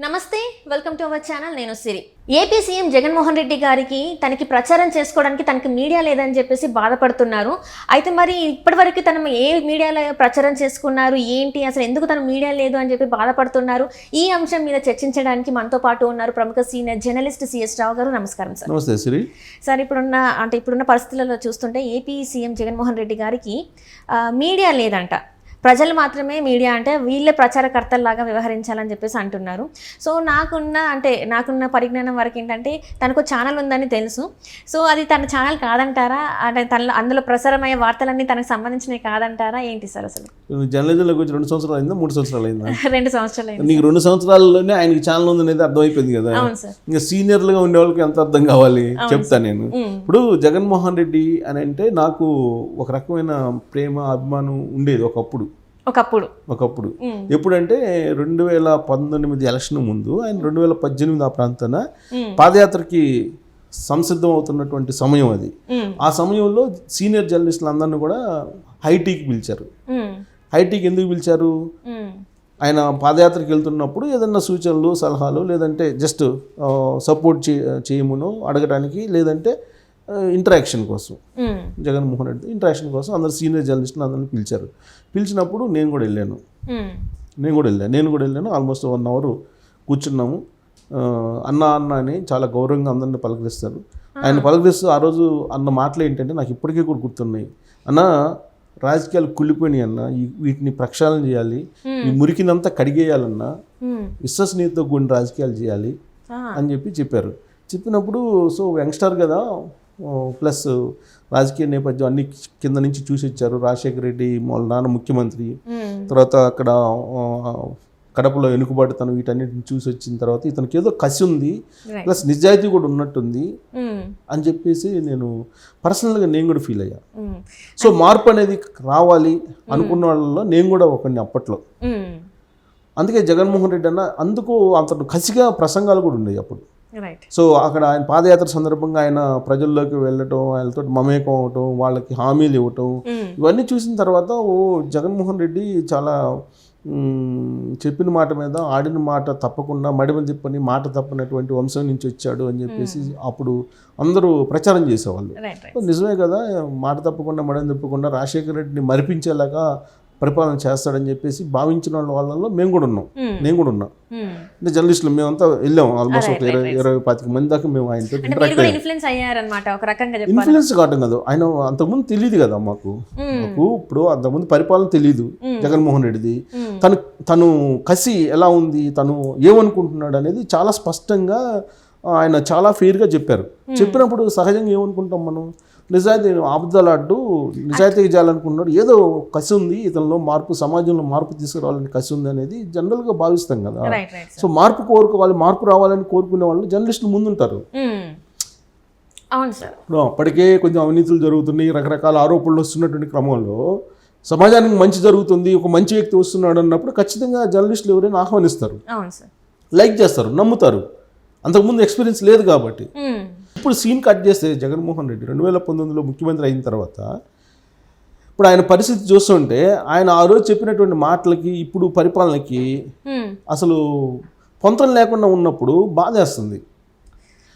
నమస్తే welcome to our channel నేను Siri. AP CM Jaganmohan Reddy గారికి తనకి ప్రచారం చేసుకోవడానికి తనకి మీడియా లేదని చెప్పేసి బాధపడుతున్నారు. అయితే మరి ఇప్పటివరకు తను ఏ మీడియాలో ప్రచారం చేసుకున్నారు? ఏంటి? అసలు ఎందుకు తన మీడియా లేదు అని చెప్పి బాధపడుతున్నారు? ఈ అంశం మీద చర్చించడానికి మనతో పాటు ఉన్నారు ప్రముఖ సీనియర్ జర్నలిస్ట్ సిఎస్ రావు గారు. నమస్కారం సార్. నమస్తే సిరి. సార్ ఇప్పుడున్న అంటే ఇప్పుడున్న పరిస్థితులలో చూస్తుంటే ఏపీ సీఎం జగన్మోహన్ రెడ్డి గారికి మీడియా లేదంట. ప్రజలు మాత్రమే మీడియా అంటే వీళ్ళే ప్రచారకర్తల్లాగా వ్యవహరించాలని చెప్పేసి అంటున్నారు. సో నాకున్న అంటే నాకున్న పరిజ్ఞానం వరకు ఏంటంటే తనకు ఛానల్ ఉందని తెలుసు. సో అది తన ఛానల్ కాదంటారా? అంటే తనలో అందులో ప్రసారమయ్యే వార్తలన్నీ తనకు సంబంధించినవి కాదంటారా? ఏంటి సార్ అసలు? నువ్వు జర్నలిజంలోకి వచ్చి రెండు సంవత్సరాలు అయిందా? మూడు సంవత్సరాలు అయిందా? రెండు సంవత్సరాలు అయింది నీకు రెండు సంవత్సరాల్లోనే ఆయనకి ఛానల్ ఉందనేది అర్థమైపోయింది కదా. ఇంకా సీనియర్లుగా ఉండే వాళ్ళకి ఎంత అర్థం కావాలి? చెప్తా నేను. ఇప్పుడు జగన్మోహన్ రెడ్డి అని అంటే నాకు ఒక రకమైన ప్రేమ అభిమానం ఉండేది ఒకప్పుడు. ఒకప్పుడు ఒకప్పుడు. ఎప్పుడంటే రెండు వేల పంతొమ్మిది ఎలక్షన్ ముందు ఆయన రెండు వేల పద్దెనిమిది ఆ ప్రాంతాన. పాదయాత్రకి సంసిద్ధం అవుతున్నటువంటి సమయం అది. ఆ సమయంలో సీనియర్ జర్నలిస్టులు అందరినీ కూడా హైటీకి పిలిచారు. హైటీకి ఎందుకు పిలిచారు. ఆయన పాదయాత్రకి వెళ్తున్నప్పుడు ఏదన్నా సూచనలు సలహాలు లేదంటే జస్ట్ సపోర్ట్ చే చేయమును అడగడానికి లేదంటే ఇంటరాక్షన్ కోసం. జగన్మోహన్ రెడ్డి ఇంటరాక్షన్ కోసం అందరు సీనియర్ జర్నలిస్టులు అందరిని పిలిచారు. పిలిచినప్పుడు నేను కూడా వెళ్ళాను. నేను కూడా వెళ్ళాను నేను కూడా వెళ్ళాను. ఆల్మోస్ట్ వన్ అవర్ కూర్చున్నాము. అన్న అన్న అని చాలా గౌరవంగా అందరిని పలకరిస్తారు. ఆయన పలకరిస్తూ ఆ రోజు అన్న మాటలు ఏంటంటే నాకు ఇప్పటికీ కూడా గుర్తున్నాయి. అన్న రాజకీయాలు కుళ్ళిపోయినాయి అన్న. వీటిని ప్రక్షాళన చేయాలి. ఈ మురికినంతా కడిగేయాలన్నా. విశ్వసనీయతతో కూడిన రాజకీయాలు చేయాలి. అని చెప్పి చెప్పారు. చెప్పినప్పుడు సో యంగ్స్టర్ కదా ప్లస్ రాజకీయ నేపథ్యం అన్ని కింద నుంచి చూసి వచ్చారు రాజశేఖర రెడ్డి వాళ్ళ నాన్న ముఖ్యమంత్రి. తర్వాత అక్కడ కడపలో వెనుకబాటుతనం వీటన్నిటిని చూసి వచ్చిన తర్వాత ఇతనికి ఏదో కసి ఉంది. ప్లస్ నిజాయితీ కూడా ఉన్నట్టుంది. అని చెప్పేసి నేను పర్సనల్గా నేను కూడా ఫీల్ అయ్యా. సో మార్పు అనేది రావాలి అనుకున్న వాళ్ళలో నేను కూడా ఒకరిని అప్పట్లో. అందుకే జగన్మోహన్ రెడ్డి అన్న అందుకు అంత కసిగా ప్రసంగాలు కూడా ఉన్నాయి అప్పుడు సో అక్కడ ఆయన పాదయాత్ర సందర్భంగా ఆయన ప్రజల్లోకి వెళ్ళటం ఆయనతో మమేకం అవటం వాళ్ళకి హామీలు ఇవ్వటం ఉమ్. ఇవన్నీ చూసిన తర్వాత ఓ జగన్మోహన్ రెడ్డి చాలా చెప్పిన మాట మీద ఆడిన మాట తప్పకుండా మడిమ తిప్పని మాట తప్పనటువంటి వంశం నుంచి వచ్చాడు అని చెప్పేసి అప్పుడు అందరూ ప్రచారం చేసేవాళ్ళు. నిజమే కదా మాట తప్పకుండా మడిమ తిప్పకుండా రాజశేఖర రెడ్డిని మరిపించేలాగా పరిపాలన చేస్తాడని చెప్పేసి భావించిన వాళ్ళ వాళ్ళలో మేము కూడా ఉన్నాం. నేను కూడా ఉన్నా. అంటే జర్నలిస్టులు మేమంతా వెళ్ళాం ఆల్మోస్ట్ ఒక ఇరవై ఇరవై పాతిక మంది దాకా మేము ఆయనతో కూడా ఇన్ఫ్లుయెన్స్ అయ్యారనమాట ఒక రకంగా చెప్పాలి ఇన్ఫ్లుయెన్స్ కావటం కాదు. ఆయన అంతకుముందు తెలియదు కదా మాకు. మాకు ఇప్పుడు అంతకుముందు పరిపాలన తెలియదు జగన్మోహన్ రెడ్డిది. తను తను కసి ఎలా ఉంది తను ఏమనుకుంటున్నాడు అనేది చాలా స్పష్టంగా ఆయన చాలా ఫెయిర్గా చెప్పారు. చెప్పినప్పుడు సహజంగా ఏమనుకుంటాం మనం? నిజాయితీ అబద్ధాలాడ్డు నిజాయితీ చేయాలనుకున్నాడు ఏదో కసి ఉంది ఇతనిలో మార్పు సమాజంలో మార్పు తీసుకురావాలని కసి ఉంది అనేది జనరల్గా భావిస్తాం కదా. సో మార్పు కోరుకోవాలి మార్పు రావాలని కోరుకునే వాళ్ళు జర్నలిస్టులు ముందుంటారు. ఉమ్. అవును సార్ ఇప్పుడు అప్పటికే కొంచెం అవినీతులు జరుగుతున్నాయి రకరకాల ఆరోపణలు వస్తున్నటువంటి క్రమంలో సమాజానికి మంచి జరుగుతుంది ఒక మంచి వ్యక్తి వస్తున్నాడు అన్నప్పుడు ఖచ్చితంగా జర్నలిస్టులు ఎవరైనా ఆహ్వానిస్తారు. లైక్ చేస్తారు నమ్ముతారు. అంతకుముందు ఎక్స్పీరియన్స్ లేదు కాబట్టి. ఇప్పుడు సీన్ కట్ చేస్తే జగన్మోహన్ రెడ్డి రెండు వేల పంతొమ్మిదిలో ముఖ్యమంత్రి అయిన తర్వాత ఇప్పుడు ఆయన పరిస్థితి చూస్తుంటే ఆయన ఆ రోజు చెప్పినటువంటి మాటలకి ఇప్పుడు పరిపాలనకి. అసలు పొంతం లేకుండా ఉన్నప్పుడు బాధేస్తుంది.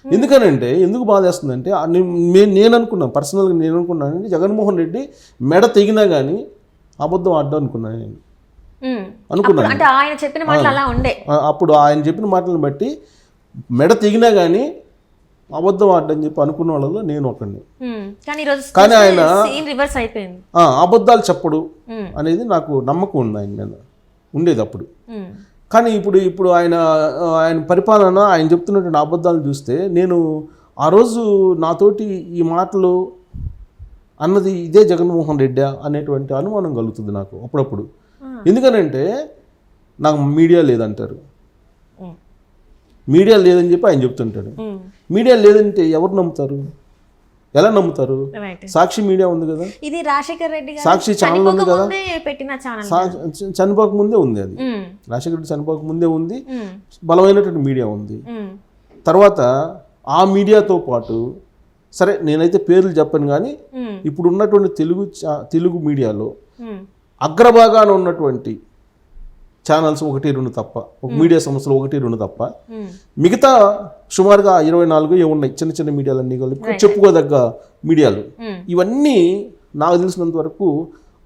ఎందుకనంటే ఎందుకు బాధేస్తుందంటే ఆ నే- మే- నేను అనుకున్నాను పర్సనల్గా నేను అనుకున్నాను జగన్మోహన్ రెడ్డి మెడ తెగినా కానీ అబద్ధం ఆడ్డం అనుకున్నాను నేను. అనుకున్నాను అప్పుడు అంటే ఆయన చెప్పిన మాటలు అలా ఉండే. అప్పుడు ఆయన చెప్పిన మాటలను బట్టి మెడ తెగినా కానీ అబద్ధం ఆడని చెప్పి అనుకున్న వాళ్ళలో నేను ఒకడిని. కానీ ఆయన- అబద్ధాలు చెప్పడు. అనేది నాకు నమ్మకం ఉంది ఆయన మీద ఉండేది అప్పుడు. కానీ ఇప్పుడు ఇప్పుడు ఆయన ఆయన పరిపాలన ఆయన చెప్తున్నటువంటి అబద్ధాలు చూస్తే నేను ఆ రోజు నాతోటి ఈ మాటలు అన్నది ఇదే జగన్మోహన్ రెడ్డి అనేటువంటి అనుమానం కలుగుతుంది నాకు అప్పుడప్పుడు ఎందుకనంటే నాకు మీడియా లేదంటారు. మీడియా లేదని చెప్పి ఆయన చెప్తుంటాడు. మీడియా లేదంటే ఎవరు నమ్ముతారు ఎలా నమ్ముతారు సాక్షి మీడియా ఉంది కదా ఇది రాజశేఖర్ రెడ్డి సాక్షి ఛానల్ ఉంది కదా చనిపోక ముందే ఉంది అది. రాజశేఖర రెడ్డి చనిపోక ముందే ఉంది. బలమైనటువంటి మీడియా ఉంది. తర్వాత ఆ మీడియాతో పాటు సరే నేనైతే పేర్లు చెప్పను కానీ. ఇప్పుడు ఉన్నటువంటి తెలుగు తెలుగు మీడియాలో. అగ్రభాగాన ఉన్నటువంటి ఛానల్స్ ఒకటి రెండు తప్ప. ఒక మీడియా సంస్థలు ఒకటి రెండు తప్ప. మిగతా సుమారుగా ఇరవై నాలుగు ఉన్నాయి? చిన్న చిన్న మీడియాలన్నీ కలిపి చెప్పుకోదగ్గ మీడియాలు. ఇవన్నీ నాకు తెలిసినంత వరకు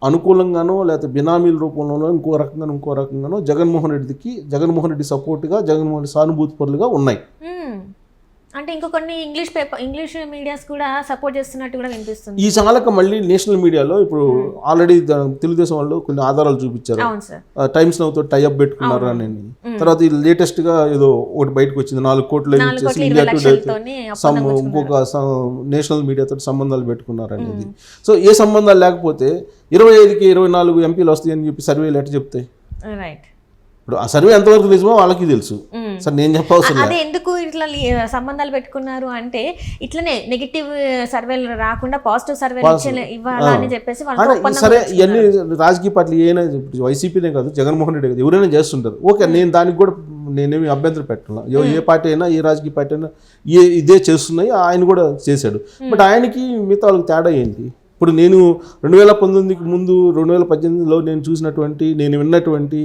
అనుకూలంగానో లేకపోతే బినామీల రూపంలోనో ఇంకో రకంగానో ఇంకో రకంగానో జగన్మోహన్ రెడ్డికి జగన్మోహన్ రెడ్డి సపోర్ట్గా జగన్మోహన్ రెడ్డి సానుభూతి పరులుగా ఉన్నాయి. అంటే ఇంకో కొన్ని ఇంగ్లీష్ పేపర్ ఇంగ్లీష్ మీడియాస్ కూడా సపోర్ట్ చేస్తున్నట్టు కూడా వినిపిస్తుంది. ఈ చాలక మళ్ళీ నేషనల్ మీడియాలో ఇప్పుడు ఆల్రెడీ తెలుగుదేశం వాళ్ళు కొన్ని ఆధారాలు చూపించారు. టైమ్స్ నవ్వుతో టైఅప్ పెట్టుకున్నారు అని. తర్వాత ఈ లేటెస్ట్గా ఏదో ఒకటి బయటకు వచ్చింది నాలుగు కోట్లు ఇచ్చేసి ఇండియా టుడే ఇంకొక నేషనల్ మీడియాతో సంబంధాలు పెట్టుకున్నారు అనేది సో ఏ సంబంధాలు లేకపోతే ఇరవై ఐదుకి ఇరవై నాలుగు ఎంపీలు వస్తాయని చెప్పి సర్వేలు ఎట్లా చెప్తాయి రైట్ ఇప్పుడు ఆ సర్వే ఎంతవరకు నిజమో వాళ్ళకి తెలుసు. సార్ నేను చెప్పవసరం లేదు. అదే ఎందుకు ఇట్లా సంబంధాలు పెట్టుకున్నారు అంటే ఇట్లనే నెగిటివ్ సర్వేలు రాకుండా పాజిటివ్ సర్వేలు ఇచ్చే ఇవ్వాలని చెప్పేసి ఒప్పందం సరే ఇవన్నీ రాజకీయ పార్టీలు ఏమైనా వైసీపీనే కాదు జగన్మోహన్ రెడ్డి కాదు ఎవరైనా చేస్తుంటారు. ఓకే నేను దానికి కూడా నేనేమి అభ్యంతరం పెట్టాల ఏ పార్టీ అయినా ఏ రాజకీయ పార్టీ అయినా ఏ ఇదే చేస్తున్నాయి ఆయన కూడా చేశాడు. బట్ ఆయనకి మిగతా వాళ్ళకి తేడా ఏంటి? ఇప్పుడు నేను రెండు వేల పంతొమ్మిదికి ముందు రెండు వేల పద్దెనిమిదిలో నేను చూసినటువంటి నేను విన్నటువంటి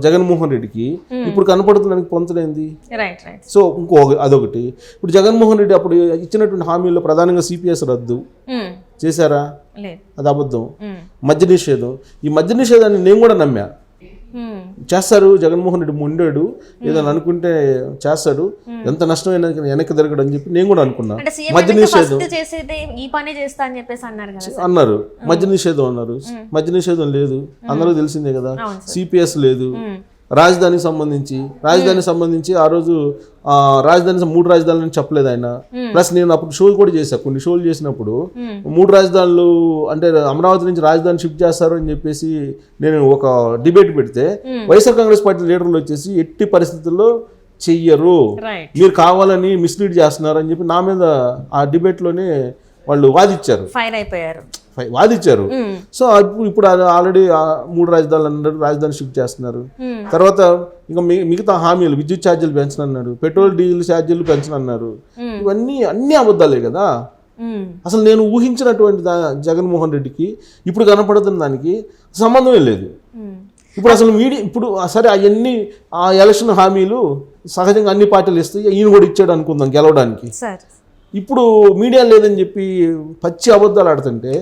జగన్మోహన్ రెడ్డికి ఇప్పుడు కనపడుతున్నానికి రైట్ సో ఇంకో అదొకటి. ఇప్పుడు జగన్మోహన్ రెడ్డి అప్పుడు ఇచ్చినటువంటి హామీల్లో ప్రధానంగా సిపిఎస్ రద్దు చేశారా? లేదు. అది అబద్ధం. మ్మ్. మద్య నిషేధం. ఈ మద్య నిషేధాన్ని నేను కూడా నమ్మా. మ్మ్. చేస్తారు. జగన్మోహన్ రెడ్డి మొండాడు. ఏదైనా అనుకుంటే చేస్తాడు ఎంత నష్టమైనా వెనక్కి తిరగడు అని చెప్పి నేను కూడా అనుకున్నా. మద్య నిషేధం. ఫస్ట్ చేసేది ఈ పనే చేస్తా అని చెప్పేసి అన్నారు మద్య నిషేధం అన్నారు. మద్య నిషేధం లేదు. అందరూ తెలిసిందే కదా. సిపిఎస్ లేదు. రాజధానికి సంబంధించి రాజధానికి సంబంధించి ఆ రోజు రాజధాని మూడు రాజధానులు చెప్పలేదు ఆయన. ప్లస్ నేను అప్పుడు షోలు కూడా చేశా కొన్ని షోలు చేసినప్పుడు. మ్మ్. మూడు రాజధానులు అంటే అమరావతి నుంచి రాజధాని షిఫ్ట్ చేస్తారు అని చెప్పేసి నేను ఒక డిబేట్ పెడితే వైఎస్ఆర్ కాంగ్రెస్ పార్టీ లీడర్లు వచ్చేసి ఎట్టి పరిస్థితుల్లో చెయ్యరు. మీరు కావాలని మిస్లీడ్ చేస్తున్నారు అని చెప్పి నా మీద ఆ డిబేట్లోనే వాళ్ళు వాదిచ్చారు. ఫైర్ అయిపోయారు. మ్మ్. సో ఇప్పుడు ఆల్రెడీ మూడు రాజధానులు అన్నారు రాజధాని షిఫ్ట్ చేస్తున్నారు. తర్వాత ఇంకా మిగతా హామీలు విద్యుత్ ఛార్జీలు పెంచనన్నారు పెట్రోల్ డీజిల్ ఛార్జీలు పెంచనన్నారు. ఇవన్నీ అన్ని అబద్ధాలే కదా. అసలు నేను ఊహించినటువంటి జగన్మోహన్ రెడ్డికి ఇప్పుడు కనపడుతున్న దానికి సంబంధమే లేదు. ఇప్పుడు అసలు మీడియా ఇప్పుడు సరే అవన్నీ ఆ ఎలక్షన్ హామీలు సహజంగా అన్ని పార్టీలు ఇస్తాయి ఈయన కూడా ఇచ్చాడు అనుకుందాం గెలవడానికి ఇప్పుడు మీడియా లేదని చెప్పి పచ్చి అబద్ధాలు ఆడుతుంటే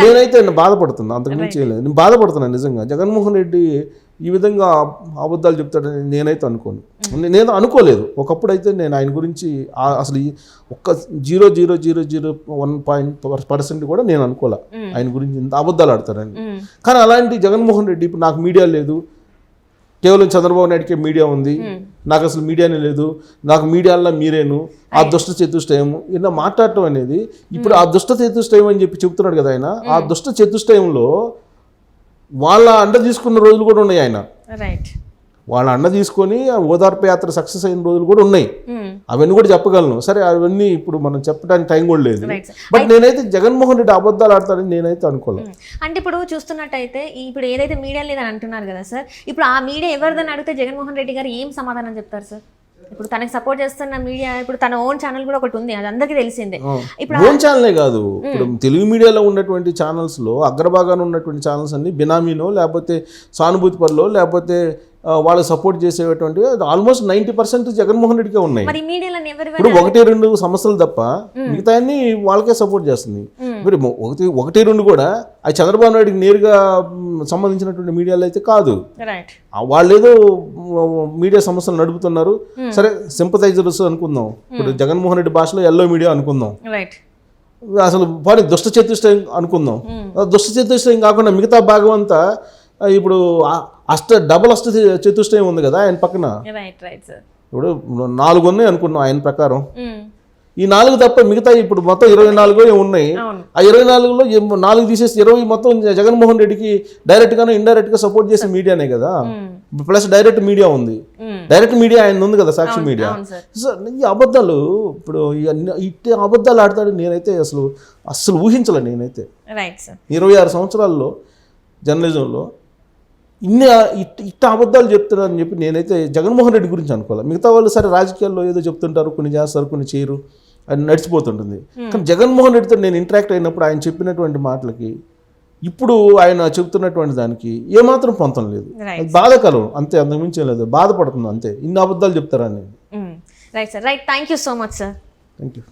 నేనైతే బాధపడుతున్నా అంతకు మించి లేదు. నేను బాధపడుతున్నాను నిజంగా. జగన్మోహన్ రెడ్డి ఈ విధంగా అబద్ధాలు చెప్తాడని నేనైతే అనుకోను. నేను అనుకోలేదు. ఒకప్పుడు అయితే నేను ఆయన గురించి అసలు ఒక్క zero zero zero zero one point percent కూడా నేను అనుకోలే. ఆయన గురించి ఇంత అబద్ధాలు ఆడతారని మ్మ్. కానీ అలాంటి జగన్మోహన్ రెడ్డి ఇప్పుడు నాకు మీడియా లేదు. కేవలం చంద్రబాబు నాయుడికే మీడియా ఉంది. నాకు అసలు మీడియానే లేదు. నాకు మీడియాలో మీరేను. ఆ దుష్ట చతుష్టయము ఇలా మాట్లాడటం అనేది ఇప్పుడు ఆ దుష్ట చతుష్టయం అని చెప్పి చెప్తున్నాడు కదా ఆయన. ఆ దుష్ట చతుష్టయంలో వాళ్ళ అండ తీసుకున్న రోజులు కూడా ఉన్నాయి ఆయన. వాళ్ళ అండ తీసుకొని ఆ ఓదార్పు యాత్ర సక్సెస్ అయిన రోజులు కూడా ఉన్నాయి. అవన్నీ కూడా చెప్పగలను. సరే అవన్నీ ఇప్పుడు మనం చెప్పడానికి టైం కూడా లేదు. బట్ నేనైతే జగన్మోహన్ రెడ్డి అబద్ధాలు ఆడతాడని నేనైతే అనుకోలేదు అంటే ఇప్పుడు చూస్తున్నట్టయితే ఇప్పుడు ఏదైతే మీడియా లేదని అంటున్నారు కదా సార్ ఇప్పుడు ఆ మీడియా ఎవరిదని అడిగితే జగన్మోహన్ రెడ్డి గారు ఏం సమాధానం చెప్తారు సార్ ఇప్పుడు తనకి సపోర్ట్ చేస్తున్న మీడియా ఇప్పుడు తన ఓన్ ఛానల్ కూడా ఒకటి ఉంది అది అందరికీ తెలిసిందే. ఇప్పుడు ఓన్ ఛానలే కాదు. ఇప్పుడు తెలుగు మీడియాలో ఉన్నటువంటి ఛానల్స్లో అగ్రభాగాన ఉన్నటువంటి ఛానల్స్ అన్ని బినామీనో లేకపోతే సానుభూతి పనిలో లేకపోతే ఆ, వాళ్ళకి సపోర్ట్ చేసేటువంటి ఆల్మోస్ట్ నైంటీ పర్సెంట్ జగన్మోహన్ రెడ్డికే ఉన్నాయి. మరి ఇప్పుడు ఒకటి రెండు సమస్యలు తప్ప మిగతా అన్ని వాళ్ళకే సపోర్ట్ చేస్తుంది. ఇప్పుడు మొ- ఒకటి ఒకటి రెండు కూడా అది చంద్రబాబు నాయుడికి నేరుగా సంబంధించినటువంటి మీడియాలో అయితే కాదు. వాళ్ళు ఏదో మీడియా సంస్థలు నడుపుతున్నారు. సరే సింపథైజర్స్ అనుకుందాం. ఇప్పుడు జగన్మోహన్ రెడ్డి భాషలో ఎల్లో మీడియా అనుకుందాం. అసలు పోనీ దుష్ట చతుష్టయం అనుకుందాం. దుష్ట చతుష్టయం కాకుండా మిగతా భాగం అంతా ఇప్పుడు అష్ట డబుల్ అష్ట చతుష్టయం ఉంది కదా ఆయన పక్కన. ఇప్పుడు నాలుగు ఉన్నాయి అనుకున్నాం ఆయన ప్రకారం. ఈ నాలుగు తప్ప మిగతా ఇప్పుడు మొత్తం ఇరవై నాలుగు ఉన్నాయి? ఆ ఇరవై నాలుగులో నాలుగు తీసేసి ఇరవై మొత్తం జగన్మోహన్ రెడ్డికి డైరెక్ట్ గాను ఇండైరెక్ట్గా సపోర్ట్ చేసే మీడియానే కదా? ప్లస్ డైరెక్ట్ మీడియా ఉంది. మ్మ్. డైరెక్ట్ మీడియా ఆయన ఉంది కదా సాక్షి మీడియా? సో ఈ అబద్ధాలు ఇప్పుడు ఇట్టే అబద్ధాలు ఆడతాడు నేనైతే అసలు అస్సలు ఊహించలే నేనైతే. ఇరవై ఆరు సంవత్సరాల్లో జర్నలిజంలో ఇన్ని ఇట్ ఇట్ట అబద్ధాలు చెప్తారని చెప్పి నేనైతే జగన్మోహన్ రెడ్డి గురించి అనుకోవాలి. మిగతా వాళ్ళు సరే రాజకీయాల్లో ఏదో చెప్తుంటారు కొన్ని చేస్తారు కొన్ని చేయరు అది నడిచిపోతుంటుంది. కానీ జగన్మోహన్ రెడ్డితో నేను ఇంటరాక్ట్ అయినప్పుడు ఆయన చెప్పినటువంటి మాటలకి ఇప్పుడు ఆయన చెబుతున్నటువంటి దానికి ఏమాత్రం పొంతం లేదు. బాధకరం. అంతే అంతకుమించే లేదు. బాధపడుతుంది అంతే. ఇన్ని అబద్ధాలు చెప్తారని right sir right thank you so much sir thank you